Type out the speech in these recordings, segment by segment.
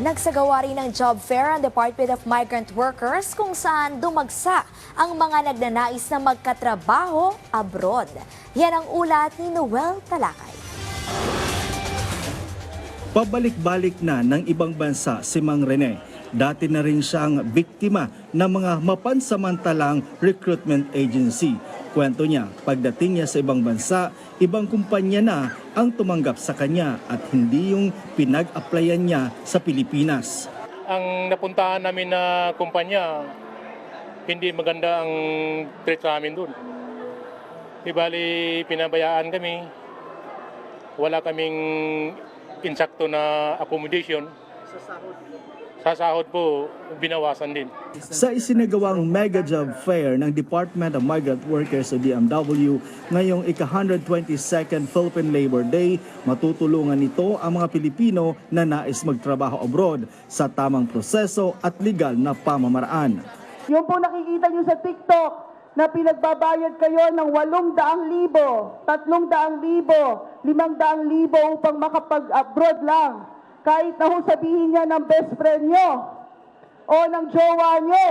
Nagsagawa rin ng job fair ang Department of Migrant Workers kung saan dumagsa ang mga nagnanais na magkatrabaho abroad. Yan ang ulat ni Noel Talakay. Pabalik-balik na ng ibang bansa si Mang Rene. Dati na rin siyang biktima ng mga mapansamantalang recruitment agency. Kwento niya, pagdating niya sa ibang bansa, ibang kumpanya na ang tumanggap sa kanya at hindi yung pinag-applyan niya sa Pilipinas. ang napuntahan namin na kumpanya, hindi maganda ang treat sa amin doon. Di bali, pinabayaan kami. Wala kaming insakto na accommodation. Sa sahod po, binawasan din. Sa isinagawang mega job fair ng Department of Migrant Workers o DMW ngayong ika-122nd Philippine Labor Day, matutulungan nito ang mga Pilipino na nais magtrabaho abroad sa tamang proseso at legal na pamamaraan. Yung po nakikita nyo sa TikTok na pinagbabayad kayo ng 800,000, 300,000, 500,000 upang makapag-abroad lang. Kahit na ho sabihin niya ng best friend nyo o ng jowa nyo,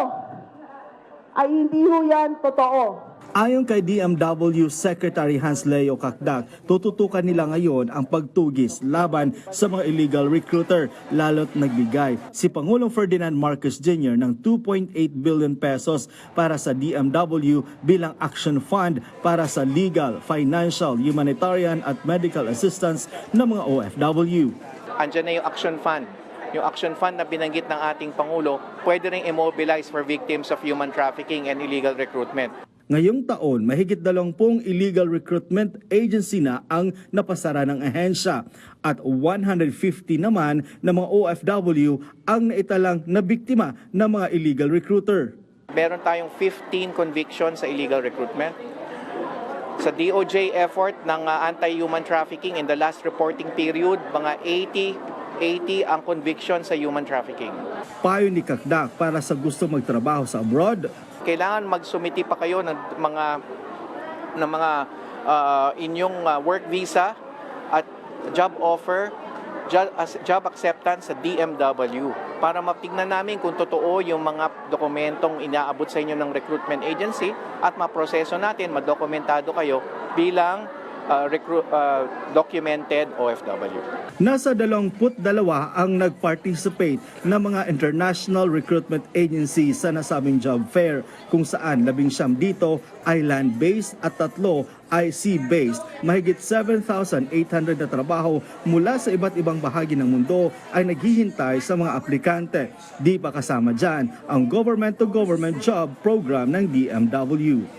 ay hindi ho yan totoo. Ayon kay DMW Secretary Hans Leo Kakdak, tututukan nila ngayon ang pagtugis laban sa mga illegal recruiter lalo't nagbigay si Pangulong Ferdinand Marcos Jr. ng 2.8 billion pesos para sa DMW bilang action fund para sa legal, financial, humanitarian at medical assistance ng mga OFW. Andyan na yung action fund. Yung action fund na binanggit ng ating Pangulo, pwede rin immobilize for victims of human trafficking and illegal recruitment. Ngayong taon, mahigit dalampung illegal recruitment agency na ang napasara ng ahensya at 150 naman na mga OFW ang naitalang na biktima ng mga illegal recruiter. Meron tayong 15 convictions sa illegal recruitment. Sa DOJ effort ng uh, anti-human trafficking in the last reporting period, mga 80 80 ang conviction sa human trafficking. Payo ni Kakdak para sa gusto magtrabaho sa abroad, kailangan magsumiti pa kayo ng mga ng mga ah, inyong ah, work visa at job offer job, acceptance sa DMW para matignan namin kung totoo yung mga dokumentong inaabot sa inyo ng recruitment agency at maproseso natin, madokumentado kayo bilang recru- ah, documented OFW. Nasa 22 ang nag-participate na mga international recruitment agency sa nasabing job fair kung saan labing siyam dito ay land-based at tatlo ay sea-based. Mahigit 7,800 na trabaho mula sa iba't ibang bahagi ng mundo ay naghihintay sa mga aplikante. Di pa kasama dyan ang government-to-government job program ng DMW.